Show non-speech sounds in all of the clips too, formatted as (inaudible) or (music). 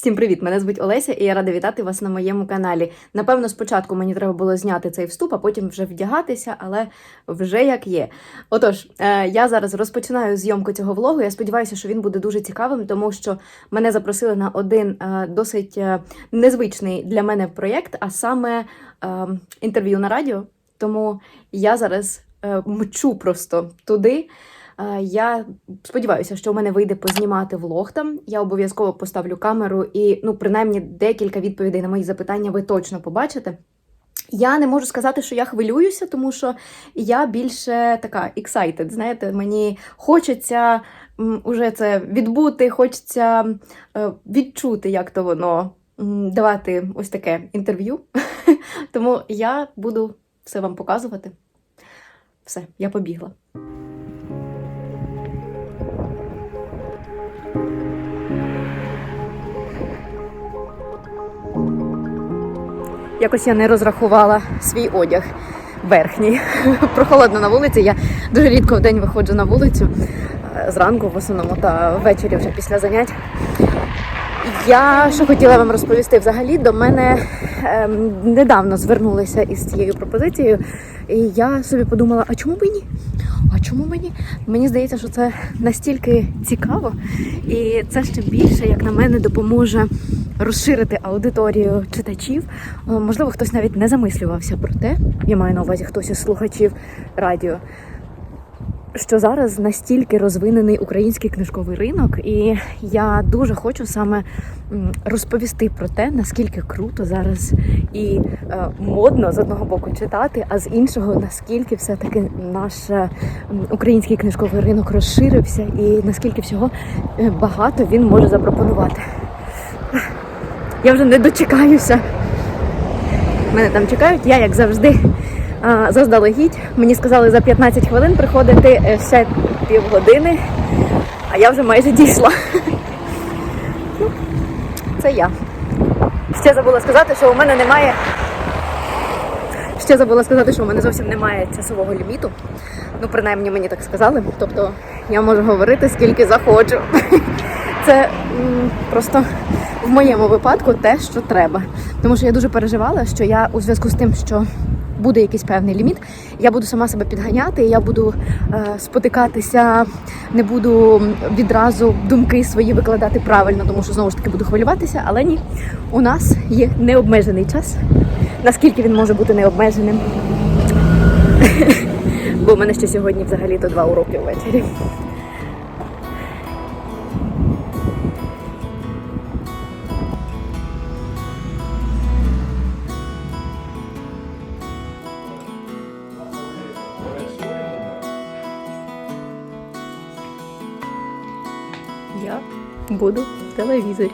Всім привіт! Мене звуть Олеся, і я рада вітати вас на моєму каналі. Напевно, спочатку мені треба було зняти цей вступ, а потім вже вдягатися, але вже як є. Отож, е, я зараз розпочинаю зйомку цього влогу. Я сподіваюся, що він буде дуже цікавим, тому що мене запросили на один е, досить е, незвичний для мене проєкт, а саме інтерв'ю на радіо. Тому я зараз мчу просто туди. Я сподіваюся, що у мене вийде познімати влог там. Я обов'язково поставлю камеру і, ну, принаймні, декілька відповідей на мої запитання ви точно побачите. Я не можу сказати, що я хвилююся, тому що я більше така excited, знаєте, мені хочеться уже це відбути, хочеться е, відчути, як то воно давати ось таке інтерв'ю. (laughs) Тому я буду все вам показувати. Все, я побігла. Якось я не розрахувала свій одяг верхній. (laughs) Прохолодно на вулиці. Я дуже рідко в день виходжу на вулицю е, зранку, в основному, та ввечері вже після занять. Я що хотіла вам розповісти взагалі, до мене ем, недавно звернулися із цією пропозицією, і я собі подумала, а чому б і ні? Чому мені? Мені здається, що це настільки цікаво, і це ще більше, як на мене, допоможе розширити аудиторію читачів. Е, Можливо, хтось навіть не замислювався про те, я маю на увазі хтось із слухачів радіо. Що зараз настільки розвинений український книжковий ринок, і я дуже хочу саме розповісти про те, наскільки круто зараз і е, модно з одного боку читати, а з іншого наскільки все-таки наш е, український книжковий ринок розширився, і наскільки всього е, багато він може запропонувати. Я вже не дочекаюся. Мене там чекають, я як завжди заздалегідь. Мені сказали за 15 хвилин приходити ще півгодини, а я вже майже дійшла. Ну, Це я. Ще забула сказати, що у мене немає. Ще забула сказати, що у мене зовсім немає часового ліміту. Ну, принаймні мені так сказали. Тобто я можу говорити скільки захочу. (laughs) Це м, просто в моєму випадку те, що треба. Тому що я дуже переживала, що я у зв'язку з тим, що буде якийсь певний ліміт, я буду сама себе підганяти, я буду е, спотикатися, не буду відразу думки свої викладати правильно, тому що знову ж таки буду хвилюватися. Але ні, у нас є необмежений час. Наскільки він може бути необмеженим? (laughs) Бо в мене ще сьогодні взагалі то два уроки ввечері. Я буду в телевізорі.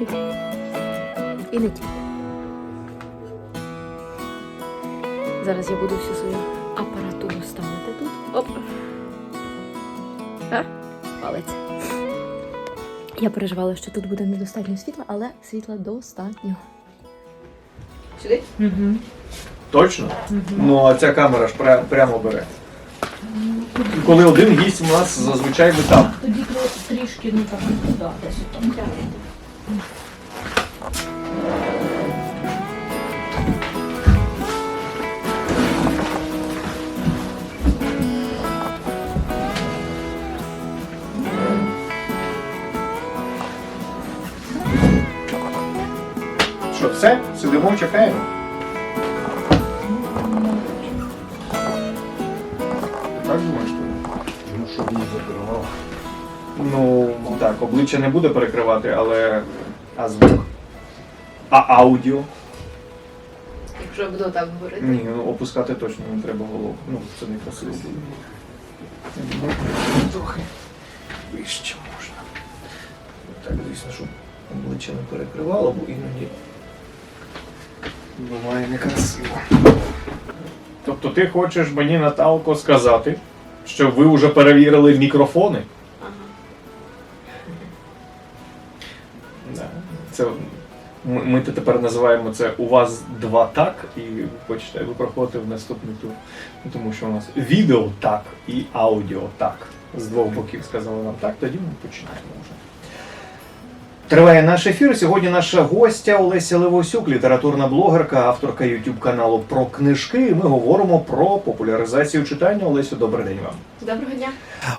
І не тільки. Зараз я буду всю свою апаратуру ставити тут. Оп. А? Палець. Я переживала, що тут буде недостатньо світла, але світла достатньо. Сюди? Точно? Ну, а ця камера ж пря- прямо бере. Коли один гість у нас зазвичай ви там. Тоді трішки, ну так, ну туди. Що, все? Сидимо, чекаємо. Закривав. Ну, так, обличчя не буде перекривати, але. А звук? А аудіо? Якщо я буду так говорити. Ні, ну опускати точно не треба голову. Ну, це не красиво буде. Трохи вище можна. Так, звісно, щоб обличчя не перекривало, бо іноді буває некрасиво. Тобто ти хочеш мені, Наталко, сказати, що ви вже перевірили мікрофони? Да. Це ми, ми тепер називаємо це у вас два так, і ви хочете, ви проходите в наступний тур. Ну, Тому що у нас відео так і аудіо так. З двох боків сказали нам так, тоді ми починаємо вже. Триває наш ефір. Сьогодні наша гостя Олеся Левосюк, літературна блогерка, авторка youtube каналу про книжки. І ми говоримо про популяризацію читання. Олесю, добрий день вам. Доброго дня.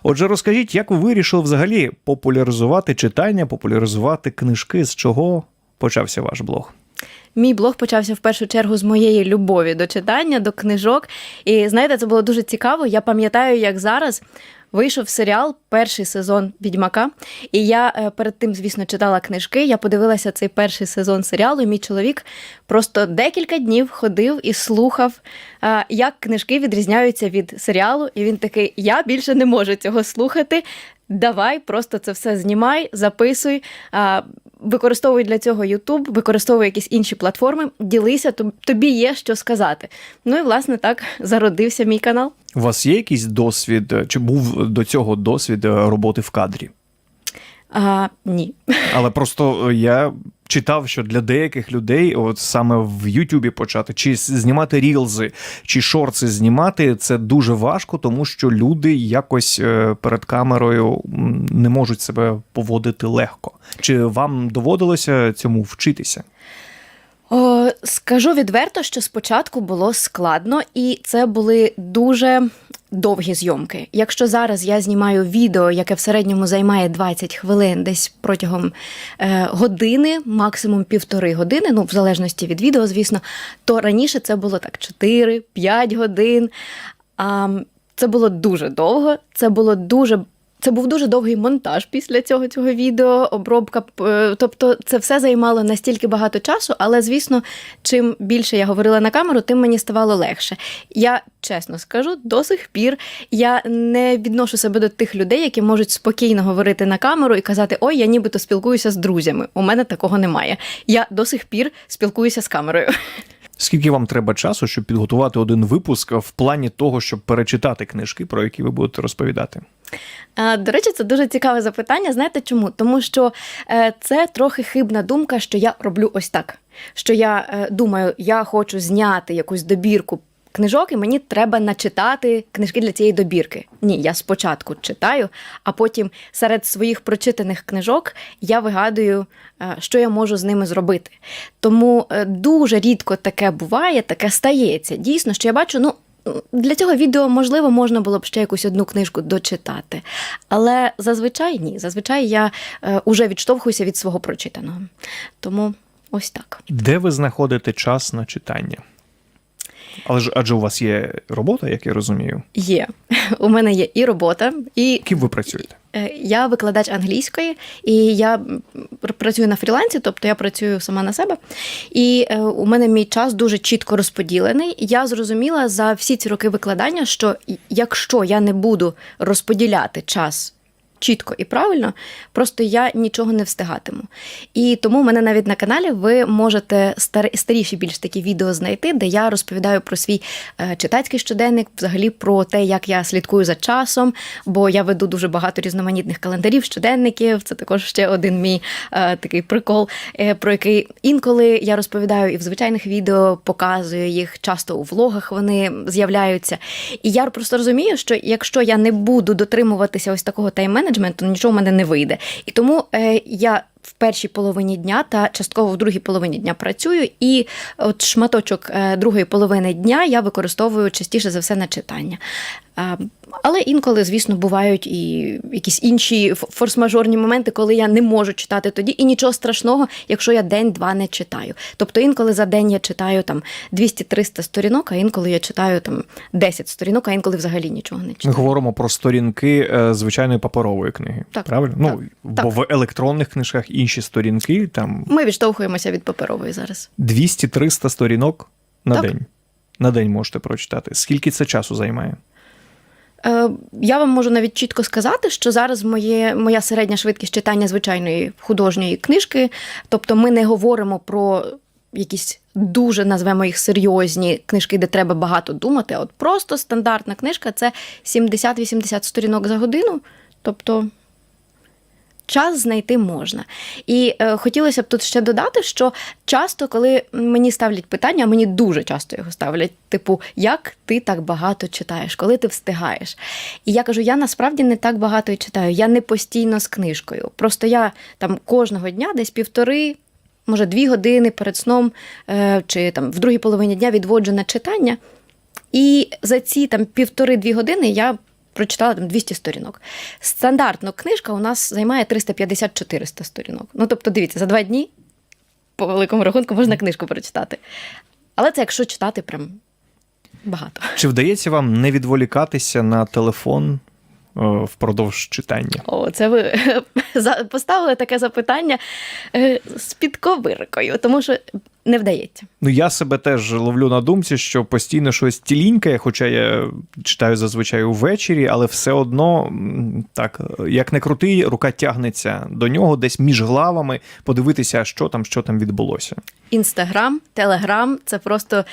Отже, розкажіть, як ви вирішили взагалі популяризувати читання, популяризувати книжки? З чого почався ваш блог? Мій блог почався в першу чергу з моєї любові до читання, до книжок. І знаєте, це було дуже цікаво. Я пам'ятаю, як зараз. Вийшов серіал, перший сезон Відьмака, і я е, перед тим, звісно, читала книжки. Я подивилася цей перший сезон серіалу. і Мій чоловік просто декілька днів ходив і слухав, е, як книжки відрізняються від серіалу. І він такий: Я більше не можу цього слухати. Давай, просто це все знімай, записуй. Використовуй для цього YouTube, використовуй якісь інші платформи, ділися, тобі є що сказати. Ну і власне так зародився мій канал. У вас є якийсь досвід, чи був до цього досвід е, роботи в кадрі? А, ні. (laughs) Але просто е, я читав, що для деяких людей, от саме в Ютубі почати, чи знімати рілзи, чи шорти знімати, це дуже важко, тому що люди якось е, перед камерою не можуть себе поводити легко. Чи вам доводилося цьому вчитися? О, скажу відверто, що спочатку було складно, і це були дуже довгі зйомки. Якщо зараз я знімаю відео, яке в середньому займає 20 хвилин, десь протягом е, години, максимум півтори години, ну в залежності від відео, звісно, то раніше це було так 4-5 годин. А, це було дуже довго, це було дуже. Це був дуже довгий монтаж після цього цього відео, обробка. е, Тобто, це все займало настільки багато часу, але звісно, чим більше я говорила на камеру, тим мені ставало легше. Я чесно скажу, до сих пір я не відношу себе до тих людей, які можуть спокійно говорити на камеру і казати: Ой, я нібито спілкуюся з друзями. У мене такого немає. Я до сих пір спілкуюся з камерою. Скільки вам треба часу, щоб підготувати один випуск в плані того, щоб перечитати книжки, про які ви будете розповідати? А, До речі, це дуже цікаве запитання. Знаєте чому? Тому що е, це трохи хибна думка, що я роблю ось так. Що я е, думаю, я хочу зняти якусь добірку книжок, і мені треба начитати книжки для цієї добірки. Ні, я спочатку читаю, а потім серед своїх прочитаних книжок я вигадую, е, що я можу з ними зробити. Тому е, дуже рідко таке буває, таке стається. Дійсно, що я бачу, ну. Для цього відео, можливо, можна було б ще якусь одну книжку дочитати. Але зазвичай ні. Зазвичай я е, уже відштовхуюся від свого прочитаного. Тому ось так. Де ви знаходите час на читання? Але ж адже у вас є робота, як я розумію. Є. (laughs) У мене є і робота, і Ким ви працюєте? Е, Я викладач англійської, і я працюю на фрілансі, тобто я працюю сама на себе. І е, у мене мій час дуже чітко розподілений. Я зрозуміла за всі ці роки викладання, що якщо я не буду розподіляти час. Чітко і правильно, просто я нічого не встигатиму. І тому в мене навіть на каналі ви можете стар- старіші більш такі відео знайти, де я розповідаю про свій е, читацький щоденник, взагалі про те, як я слідкую за часом, бо я веду дуже багато різноманітних календарів, щоденників. Це також ще один мій е, такий прикол, е, про який інколи я розповідаю і в звичайних відео показую їх. Часто у влогах вони з'являються. І я просто розумію, що якщо я не буду дотримуватися ось такого тайм-менеджменту, нічого в мене не вийде. І тому е, я. В першій половині дня та частково в другій половині дня працюю, і от шматочок е, другої половини дня я використовую частіше за все на читання. Але інколи, звісно, бувають і якісь інші форс-мажорні моменти, коли я не можу читати тоді, і нічого страшного, якщо я день-два не читаю. Тобто інколи за день я читаю там 200-300 сторінок, а інколи я читаю там 10 сторінок, а інколи взагалі нічого не читаю. Ми говоримо про сторінки е, звичайної паперової книги. Так, правильно? так, ну, бо в електронних книжках інші сторінки, там Ми відштовхуємося від паперової зараз. 200-300 сторінок на Так. день. На день можете прочитати. Скільки це часу займає? Е, Я вам можу навіть чітко сказати, що зараз моє, моя середня швидкість читання звичайної художньої книжки. Тобто ми не говоримо про якісь дуже назвемо їх серйозні книжки, де треба багато думати. А от просто стандартна книжка це 70-80 сторінок за годину. Тобто час знайти можна. І е, хотілося б тут ще додати, що часто, коли мені ставлять питання, а мені дуже часто його ставлять, типу, як ти так багато читаєш, коли ти встигаєш? І я кажу: я насправді не так багато читаю, я не постійно з книжкою. Просто я там кожного дня десь півтори. Може, дві години перед сном е, чи там в другій половині дня відводжу на читання. І за ці там півтори-дві години я прочитала там 200 сторінок. Стандартно книжка у нас займає 350-400 сторінок. Ну, тобто, дивіться, за два дні, по великому рахунку, можна книжку прочитати. Але це якщо читати прям багато. Чи вдається вам не відволікатися на телефон е, впродовж читання? О, це ви (laughs) поставили таке запитання е, з підковиркою, тому що не вдається. Ну, я себе теж ловлю на думці, що постійно щось тілінькає, хоча я читаю зазвичай увечері, але все одно, так, як не крутий, рука тягнеться до нього десь між главами, подивитися, що там, що там відбулося. Інстаграм, Телеграм це просто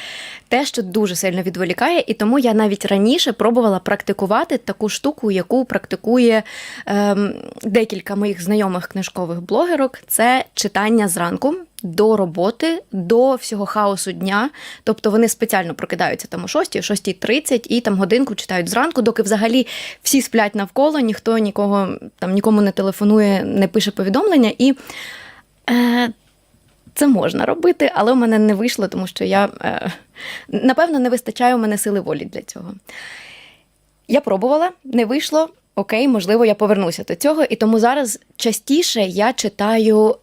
те, що дуже сильно відволікає, і тому я навіть раніше пробувала практикувати таку штуку, яку практикує ем, декілька моїх знайомих книжкових блогерок. Це читання зранку. До роботи, до всього хаосу дня. Тобто вони спеціально прокидаються там о 6, 6.30 і там годинку читають зранку, доки взагалі всі сплять навколо, ніхто нікого там нікому не телефонує, не пише повідомлення. І е, це можна робити, але в мене не вийшло, тому що я е, напевно не вистачає у мене сили волі для цього. Я пробувала, не вийшло. Окей, можливо, я повернуся до цього. І тому зараз частіше я читаю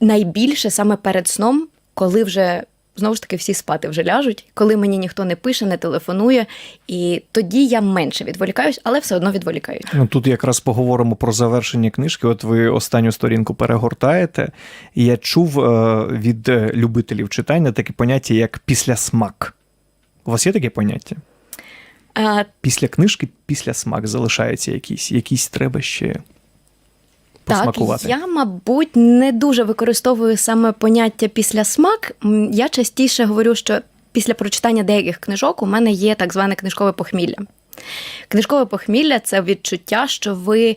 найбільше саме перед сном, коли вже знову ж таки всі спати вже ляжуть, коли мені ніхто не пише, не телефонує. І тоді я менше відволікаюсь, але все одно відволікаюсь. Ну тут якраз поговоримо про завершення книжки. От ви останню сторінку перегортаєте. І я чув е, від е, любителів читання таке поняття, як післясмак. У вас є таке поняття? Е, Після книжки післясмак залишається якийсь, якийсь треба ще посмакувати. Так, я, мабуть, не дуже використовую саме поняття після смак. Я частіше говорю, що після прочитання деяких книжок у мене є так зване книжкове похмілля. Книжкове похмілля це відчуття, що ви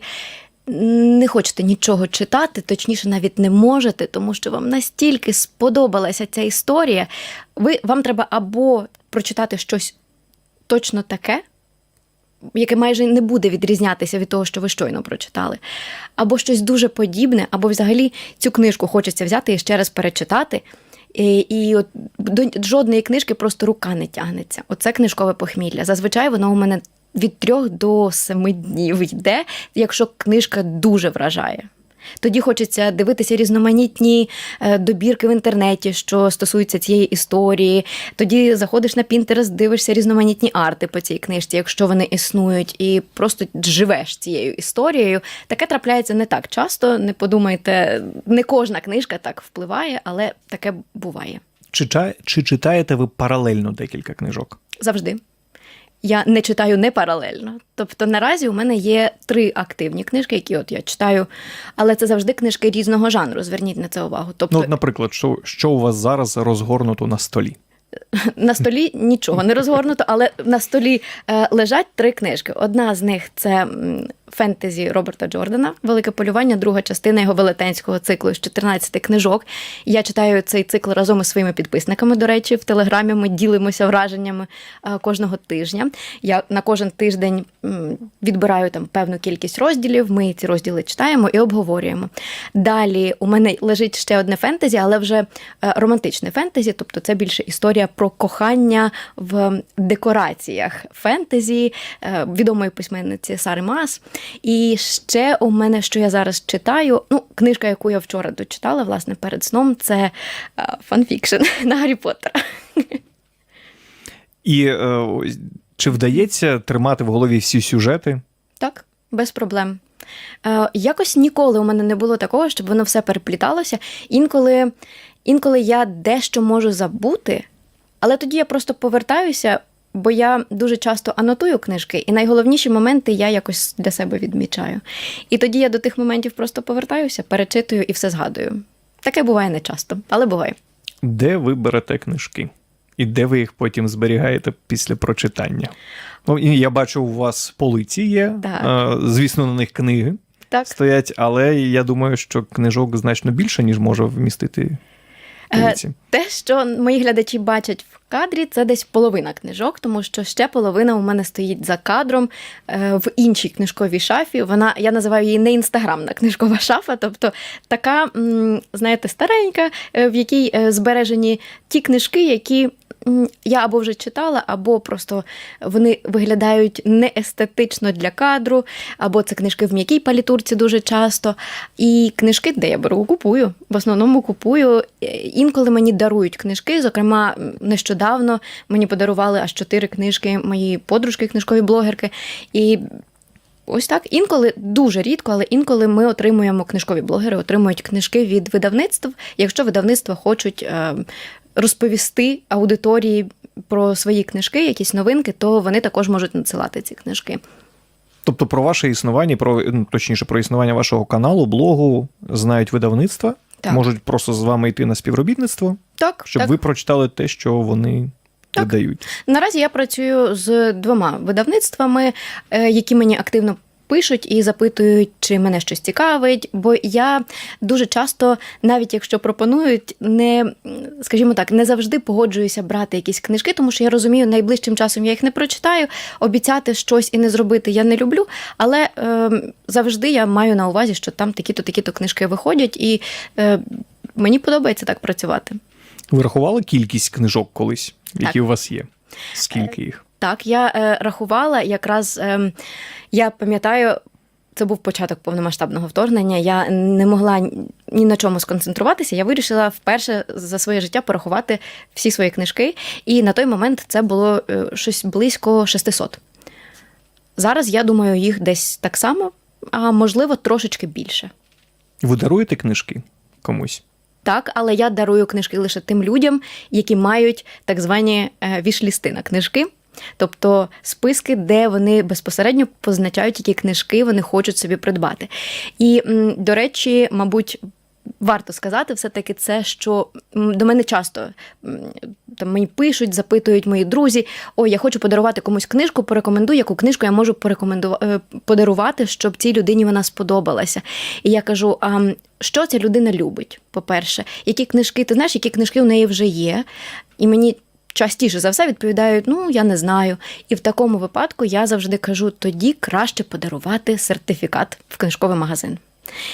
не хочете нічого читати, точніше, навіть не можете, тому що вам настільки сподобалася ця історія. Ви, вам треба або прочитати щось точно таке, яке майже не буде відрізнятися від того, що ви щойно прочитали, або щось дуже подібне, або взагалі цю книжку хочеться взяти і ще раз перечитати. І, і от до жодної книжки просто рука не тягнеться. Оце книжкове похмілля. Зазвичай воно у мене від трьох до семи днів йде, якщо книжка дуже вражає. Тоді хочеться дивитися різноманітні е, добірки в інтернеті, що стосуються цієї історії. Тоді заходиш на Pinterest, дивишся різноманітні арти по цій книжці, якщо вони існують, і просто живеш цією історією. Таке трапляється не так часто. Не подумайте, не кожна книжка так впливає, але таке буває Чи, чи читаєте ви паралельно декілька книжок? завжди. Я не читаю не паралельно. Тобто наразі у мене є три активні книжки, які от я читаю, але це завжди книжки різного жанру. Зверніть на це увагу. Тобто Ну, от, наприклад, що, що у вас зараз розгорнуто на столі? (laughs) на столі нічого не розгорнуто, але на столі е, лежать три книжки. Одна з них це фентезі Роберта Джордана, Велике полювання, друга частина його велетенського циклу з 14 книжок. Я читаю цей цикл разом із своїми підписниками. До речі, в телеграмі ми ділимося враженнями е, кожного тижня. Я на кожен тиждень відбираю там певну кількість розділів. Ми ці розділи читаємо і обговорюємо. Далі у мене лежить ще одне фентезі, але вже е, романтичне фентезі, тобто це більше історія про кохання в декораціях фентезі е, відомої письменниці Сари Мас. І ще у мене, що я зараз читаю, ну, книжка, яку я вчора дочитала, власне, перед сном, це е, фанфікшн (laughs) на Гаррі Поттера. І е, чи вдається тримати в голові всі сюжети? Так, без проблем. Е, якось ніколи у мене не було такого, щоб воно все перепліталося. Інколи, інколи я дещо можу забути, але тоді я просто повертаюся, бо я дуже часто анотую книжки, і найголовніші моменти я якось для себе відмічаю. І тоді я до тих моментів просто повертаюся, перечитую і все згадую. Таке буває не часто, але буває. Де ви берете книжки? І де ви їх потім зберігаєте після прочитання? Ну, я бачу, у вас полиці є, Так. е, звісно, на них книги. так. стоять, але я думаю, що книжок значно більше, ніж може вмістити Е, полиці. Те, що мої глядачі бачать в кадрі, це десь половина книжок, тому що ще половина у мене стоїть за кадром е, в іншій книжковій шафі. Вона я називаю її не інстаграмна книжкова шафа, тобто така, знаєте, старенька, е, в якій е, збережені ті книжки, які. Я або вже читала, або просто вони виглядають неестетично для кадру, або це книжки в м'якій палітурці дуже часто. І книжки, де я беру, купую. В основному купую. Інколи мені дарують книжки. Зокрема, м, нещодавно мені подарували аж чотири книжки мої подружки, книжкові блогерки. І ось так інколи дуже рідко, але інколи ми отримуємо книжкові блогери, отримують книжки від видавництв, якщо видавництва хочуть е, розповісти аудиторії про свої книжки, якісь новинки, то вони також можуть надсилати ці книжки. Тобто про ваше існування, про ну, точніше про існування вашого каналу, блогу знають видавництва, Так. можуть просто з вами йти на співробітництво, Так, щоб так. ви прочитали те, що вони Так. Наразі я працюю з двома видавництвами, е, які мені активно пишуть і запитують, чи мене щось цікавить. Бо я дуже часто, навіть якщо пропонують, не скажімо так, не завжди погоджуюся брати якісь книжки, тому що я розумію, найближчим часом я їх не прочитаю. Обіцяти щось і не зробити я не люблю. Але е, завжди я маю на увазі, що там такі-то такі-то книжки виходять, і е, мені подобається так працювати. Ви рахували кількість книжок колись, які Так. у вас є? Скільки їх? Так, я е, рахувала якраз е, я пам'ятаю. Це був початок повномасштабного вторгнення. Я не могла ні на чому сконцентруватися. Я вирішила вперше за своє життя порахувати всі свої книжки, і на той момент це було е, щось близько 600. Зараз я думаю, їх десь так само, а можливо, трошечки більше. Ви даруєте книжки комусь? Так, але я дарую книжки лише тим людям, які мають так звані е, вішлісти на книжки. Тобто списки, де вони безпосередньо позначають, які книжки вони хочуть собі придбати. І, до речі, мабуть, варто сказати все-таки це, що до мене часто там мені пишуть, запитують мої друзі: ой, я хочу подарувати комусь книжку, порекомендуй, яку книжку я можу порекомендувати подарувати, щоб цій людині вона сподобалася. І я кажу: а що ця людина любить? По-перше, які книжки, ти знаєш, які книжки у неї вже є, і мені. Частіше за все відповідають, ну я не знаю. І в такому випадку я завжди кажу: тоді краще подарувати сертифікат в книжковий магазин.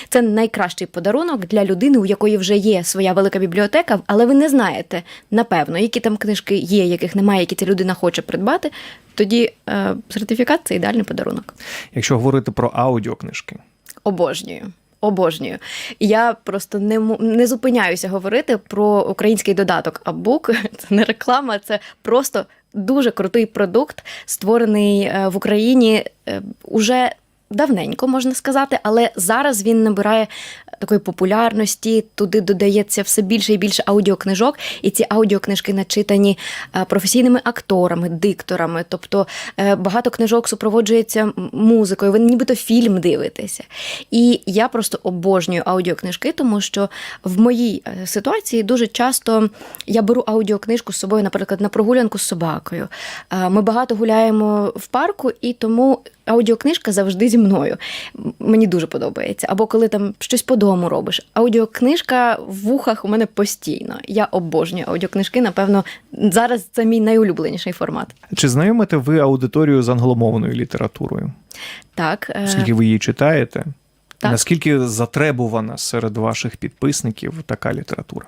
Це найкращий подарунок для людини, у якої вже є своя велика бібліотека, але ви не знаєте, напевно, які там книжки є, яких немає, які ця людина хоче придбати. Тоді е, сертифікат це ідеальний подарунок. Якщо говорити про аудіокнижки, Обожнюю. Обожнюю. Я просто не, не зупиняюся говорити про український додаток Абук. (laughs) Це не реклама, це просто дуже крутий продукт, створений е, в Україні е, уже давненько, можна сказати, але зараз він набирає такої популярності. Туди додається все більше і більше аудіокнижок, і ці аудіокнижки начитані е, професійними акторами, дикторами. Тобто е, багато книжок супроводжується музикою. Ви нібито фільм дивитеся. І я просто обожнюю аудіокнижки, тому що в моїй е, ситуації дуже часто я беру аудіокнижку з собою, наприклад, на прогулянку з собакою. Е, Ми багато гуляємо в парку, і тому аудіокнижка завжди зі мною. Мені дуже подобається. Або коли там щось по дому робиш. Аудіокнижка в вухах у мене постійно. Я обожнюю аудіокнижки. Напевно, зараз це мій найулюбленіший формат. чи знайомите ви аудиторію з англомовною літературою? Так, е, Скільки ви її читаєте? Так. Наскільки затребувана серед ваших підписників така література?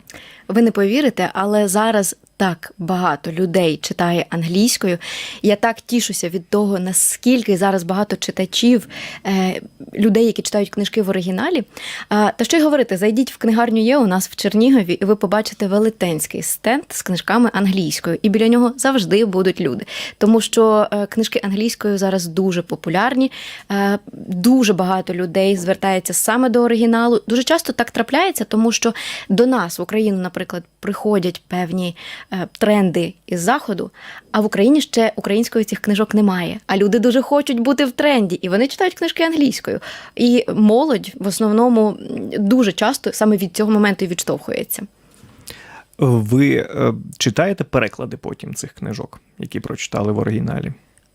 Ви не повірите, але зараз так багато людей читає англійською. Я так тішуся від того, наскільки зараз багато читачів, е, людей, які читають книжки в оригіналі. Та що й говорити, зайдіть в книгарню є у нас в Чернігові, і ви побачите велетенський стенд з книжками англійською. І біля нього завжди будуть люди. Тому що е, книжки англійською зараз дуже популярні. Е, дуже багато людей звертається саме до оригіналу. Дуже часто так трапляється, тому що до нас в Україну, наприклад, приходять певні тренди із заходу, а в Україні ще української цих книжок немає. А люди дуже хочуть бути в тренді, і вони читають книжки англійською. І молодь в основному дуже часто саме від цього моменту і відштовхується. Ви е, читаєте переклади потім цих книжок, які прочитали в оригіналі?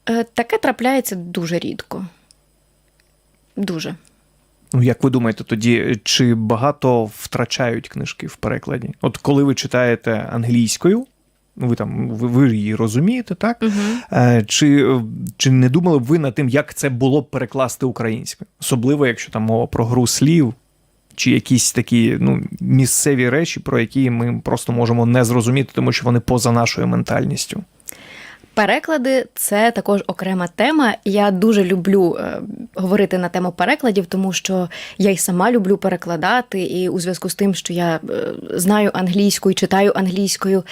Е, Таке трапляється дуже рідко. Дуже. Ну, як ви думаєте, тоді чи багато втрачають книжки в перекладі? От коли ви читаєте англійською, ну, ви там ви, ви її розумієте, так? Е, Чи, чи не думали б ви над тим, як це було б перекласти українською? Особливо, якщо там мова про гру слів, чи якісь такі ну, місцеві речі, про які ми просто можемо не зрозуміти, тому що вони поза нашою ментальністю. Переклади це також окрема тема. Я дуже люблю е, говорити на тему перекладів, тому що я й сама люблю перекладати, і у зв'язку з тим, що я е, знаю англійську і читаю англійською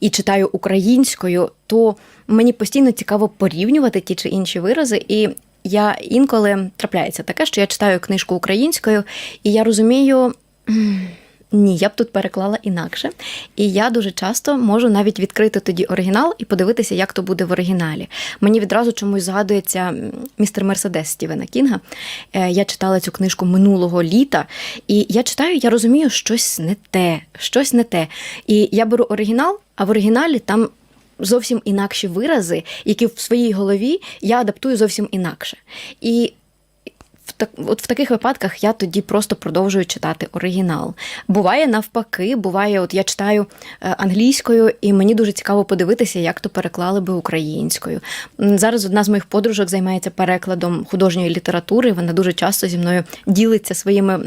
і читаю українською, то мені постійно цікаво порівнювати ті чи інші вирази. І я інколи трапляється таке, що я читаю книжку українською, і я розумію. «М, Ні, я б тут переклала інакше. І я дуже часто можу навіть відкрити тоді оригінал і подивитися, як то буде в оригіналі. Мені відразу чомусь згадується містер Мерседес Стівена Кінга. Е, Я читала цю книжку минулого літа, і я читаю, я розумію, щось не те, щось не те. І я беру оригінал, а в оригіналі там. Зовсім інакші вирази, які в своїй голові я адаптую зовсім інакше. І так, от в таких випадках я тоді просто продовжую читати оригінал. Буває навпаки, буває, от я читаю е, англійською, і мені дуже цікаво подивитися, як то переклали би українською. Зараз одна з моїх подружок займається перекладом художньої літератури. Вона дуже часто зі мною ділиться своїми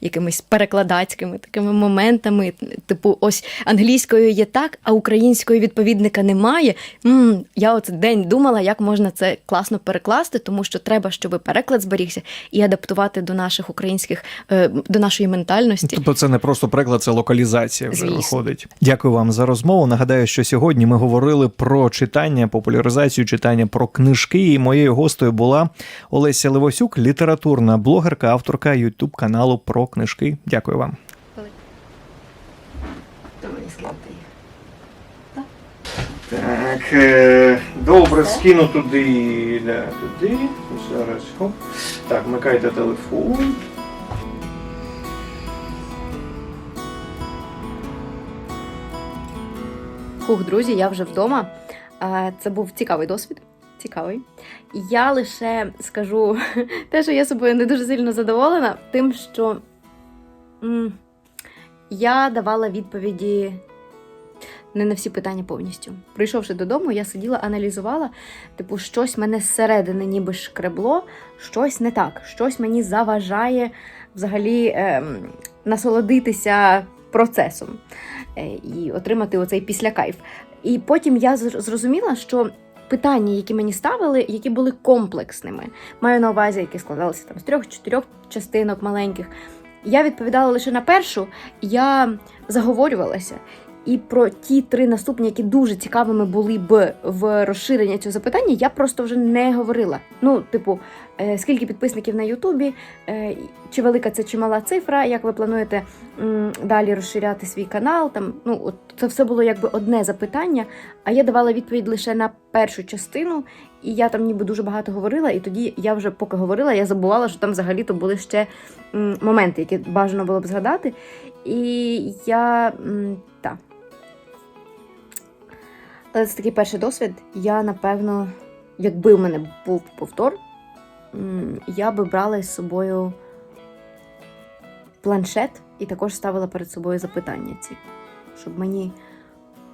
якимись перекладацькими такими моментами. Типу, ось англійською є так, а української відповідника немає. М, я оце день думала, як можна це класно перекласти, тому що треба, щоб переклад зберігся і адаптувати до наших українських, е, до нашої ментальності. Тобто це не просто приклад, це локалізація вже Звісно. виходить. Дякую вам за розмову. Нагадаю, що сьогодні ми говорили про читання, популяризацію читання, про книжки. І моєю гостею була Олеся Левосюк, літературна блогерка, авторка Ютуб каналу про книжки. Дякую вам. Так, е, добре, скину туди, да, туди. Зараз. Хоп. Так, вмикайте телефон. Хух, друзі, я вже вдома. Це був цікавий досвід. Цікавий. Я лише скажу (laughs) те, що я собою не дуже сильно задоволена, тим, що я давала відповіді не на всі питання повністю. Прийшовши додому, я сиділа, аналізувала, типу, щось мене зсередини ніби шкребло, щось не так, щось мені заважає взагалі ем, насолодитися процесом е, і отримати оцей післякайф. І потім я зрозуміла, що питання, які мені ставили, які були комплексними, маю на увазі, які складалися там з трьох-чотирьох частинок маленьких. Я відповідала лише на першу, я заговорювалася. І про ті три наступні, які дуже цікавими були б в розширення цього запитання, я просто вже не говорила. Ну, типу, е, скільки підписників на Ютубі, е, чи велика це чи мала цифра, як ви плануєте далі розширяти свій канал? Там, ну, от це все було якби одне запитання, а я давала відповідь лише на першу частину, і я там ніби дуже багато говорила, і тоді я вже поки говорила, я забувала, що там взагалі-то були ще моменти, які бажано було б згадати. І я м, та. Але це такий перший досвід. Я, напевно, якби в мене був повтор, я би брала із собою планшет і також ставила перед собою запитання ці, щоб мені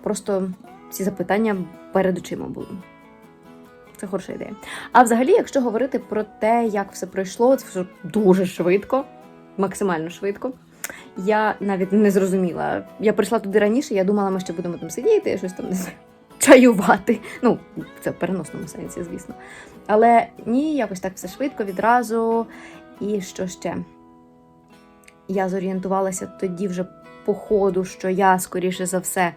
просто ці запитання перед очима були. Це хороша ідея. А взагалі, якщо говорити про те, як все пройшло, це все дуже швидко, максимально швидко. Я навіть не зрозуміла. Я прийшла туди раніше, я думала, ми ще будемо там сидіти, щось там не знаю, чаювати. Ну, це в переносному сенсі, звісно. Але ні, якось так все швидко, відразу. І що ще? Я зорієнтувалася тоді вже по ходу, що я, скоріше за все,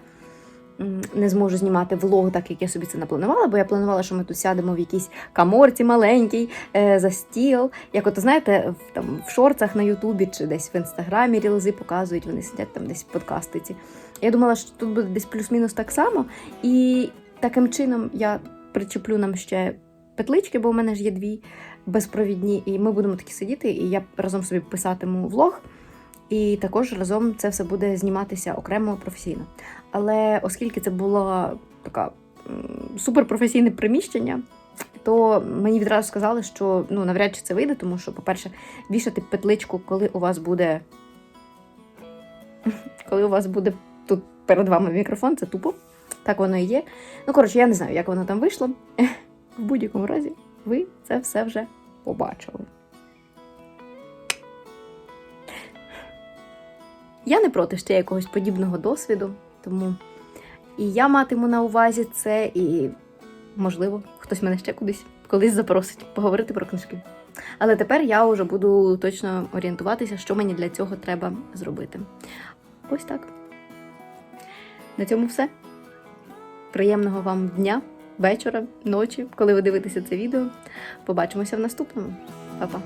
не зможу знімати влог, так як я собі це напланувала, бо я планувала, що ми тут сядемо в якійсь каморці маленькій е, за стіл. Як от знаєте, в, там, в шорцах на Ютубі чи десь в інстаграмі рілзи показують, вони сидять там десь в подкастиці. Я думала, що тут буде десь плюс-мінус так само. І таким чином я причеплю нам ще петлички, бо у мене ж є дві безпровідні, і ми будемо такі сидіти, і я разом собі писатиму влог. І також разом це все буде зніматися окремо професійно. Але оскільки це було така суперпрофесійне приміщення, то мені відразу сказали, що ну, навряд чи це вийде, тому що, по-перше, вішати петличку, коли у вас буде. (laughs) Коли у вас буде перед вами мікрофон, це тупо. Так воно і є. Ну, коротше, я не знаю, як воно там вийшло. (laughs) В будь-якому разі, ви це все вже побачили. Я не проти ще якогось подібного досвіду, тому і я матиму на увазі це, і, можливо, хтось мене ще кудись колись запросить поговорити про книжки. Але тепер я вже буду точно орієнтуватися, що мені для цього треба зробити. Ось так. На цьому все. Приємного вам дня, вечора, ночі, коли ви дивитеся це відео. Побачимося в наступному. Па-па!